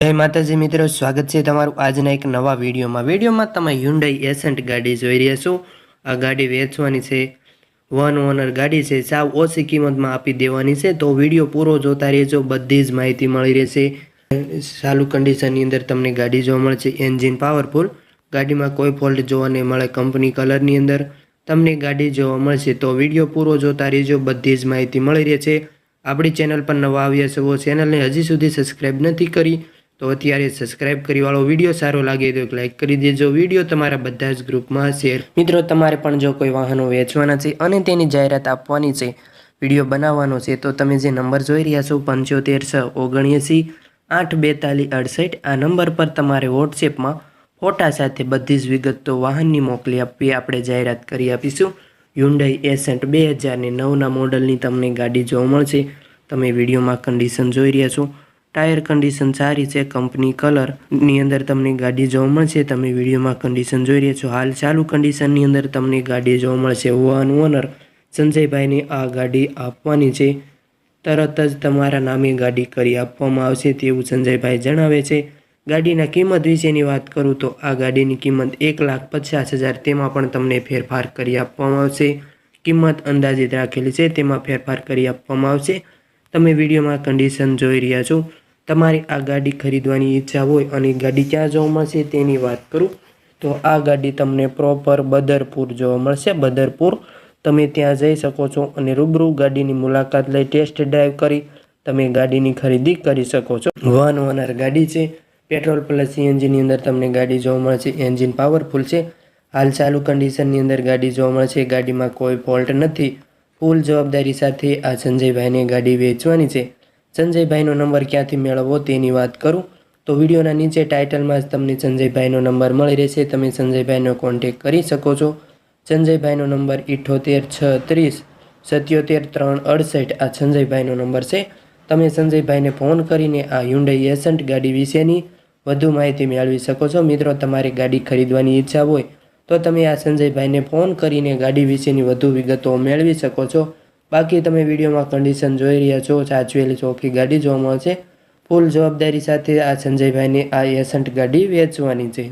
જય માતાજી મિત્રો, સ્વાગત છે તમારું આજના એક નવા વિડીયોમાં. વિડીયોમાં તમે હ્યુન્ડાઈ એસન્ટ ગાડી જોઈ રહ્યા છો. આ ગાડી વેચવાની છે. વન ઓનર ગાડી છે. સાવ ઓછી કિંમતમાં આપી દેવાની છે. તો વીડિયો પૂરો જોતા રહેજો. બધી જ માહિતી મળી રહેશે. ચાલુ કન્ડિશનની અંદર તમને ગાડી જોવા મળશે. એન્જિન પાવરફુલ ગાડીમાં કોઈ ફોલ્ટ જોવા નહીં મળે. કંપની કલરની અંદર તમને ગાડી જોવા મળશે. તો વીડિયો પૂરો જોતા રહેજો. બધી જ માહિતી મળી રહેશે. આપણી ચેનલ પર નવા આવ્યા છો. ચેનલને હજી સુધી સબસ્ક્રાઈબ નથી કરી. તો અત્યારે સબસ્ક્રાઇબ કરી વાળો વીડિયો સારો લાગે તો એક લાઇક કરી દેજો. વીડિયો તમારા બધા જ ગ્રુપમાં શેર મિત્રો, તમારે પણ જો કોઈ વાહનો વેચવાના છે અને તેની જાહેરાત આપવાની છે વીડિયો બનાવવાનો છે, તો તમે જે નંબર જોઈ રહ્યા છો પંચોતેર છ ઓગણએંસી આઠ બેતાલીસ અડસઠ, આ નંબર પર તમારે વોટ્સએપમાં ફોટા સાથે બધી જ વિગતો વાહનની મોકલી આપવી આપણે જાહેરાત કરી આપીશું. હ્યુન્ડાઈ એસેન્ટ બે હજારની નવના મોડલની તમને ગાડી જોવા મળશે. તમે વિડીયોમાં કન્ડિશન જોઈ રહ્યા છો. ટાયર કન્ડિશન સારી છે, કંપની કલરની અંદર તમને ગાડી જોવા મળશે, તમે વિડીયોમાં કન્ડિશન જોઈ રહ્યા છો. હાલ ચાલુ કન્ડિશનની અંદર તમને ગાડી જોવા મળશે. વન ઓનર સંજયભાઈને આ ગાડી આપવાની છે. તરત જ તમારા નામે ગાડી કરી આપવામાં આવશે તેવું સંજયભાઈ જણાવે છે. ગાડીના કિંમત વિશેની વાત કરું તો આ ગાડીની કિંમત એક લાખ પચાસ હજાર, તેમાં પણ તમને ફેરફાર કરી આપવામાં આવશે. કિંમત અંદાજિત રાખેલી છે, તેમાં ફેરફાર કરી આપવામાં આવશે. તમે વિડીયોમાં કન્ડિશન જોઈ રહ્યા છો. તમારી આ ગાડી ખરીદવાની ઈચ્છા હોય અને ગાડી ક્યાં જોવા મળશે તેની વાત કરું, તો આ ગાડી તમને પ્રોપર બદરપુર જોવા મળશે. બદરપુર તમે ત્યાં જઈ શકો છો અને રૂબરૂ ગાડીની મુલાકાત લઈ ટેસ્ટ ડ્રાઈવ કરી તમે ગાડીની ખરીદી કરી શકો છો. વન ઓનર ગાડી છે. પેટ્રોલ પ્લસ સીએનજીની અંદર તમને ગાડી જોવા મળશે. એન્જિન પાવરફુલ છે. હાલ ચાલુ કન્ડિશનની અંદર ગાડી જોવા મળશે. ગાડીમાં કોઈ ફોલ્ટ નથી. ફૂલ જવાબદારી સાથે આ સંજયભાઈને ગાડી વેચવાની છે. સંજયભાઈનો નંબર ક્યાંથી મેળવવો તેની વાત કરું? તો વિડીયોના નીચે ટાઇટલમાં જ તમને સંજયભાઈનો નંબર મળી રહેશે. તમે સંજયભાઈનો કોન્ટેક કરી શકો છો. સંજયભાઈનો નંબર ઇઠોતેર છ ત્રીસ સત્યોતેર ત્રણ અડસઠ આ સંજયભાઈનો નંબર છે. તમે સંજયભાઈને ફોન કરીને આ હ્યુન્ડાઈ એસન્ટ ગાડી વિશેની વધુ માહિતી મેળવી શકો છો. મિત્રો, તમારે ગાડી ખરીદવાની ઈચ્છા હોય તો તમે આ સંજયભાઈને ફોન કરીને ગાડી વિશેની વધુ વિગતો મેળવી શકો છો. બાકી તમે વિડીયોમાં કન્ડિશન જોઈ રહ્યા છો, સાચવેલી ચોખ્ખી ગાડી જોવા મળશે. ફૂલ જવાબદારી સાથે આ સંજયભાઈની આ એસન્ટ ગાડી વેચવાની છે.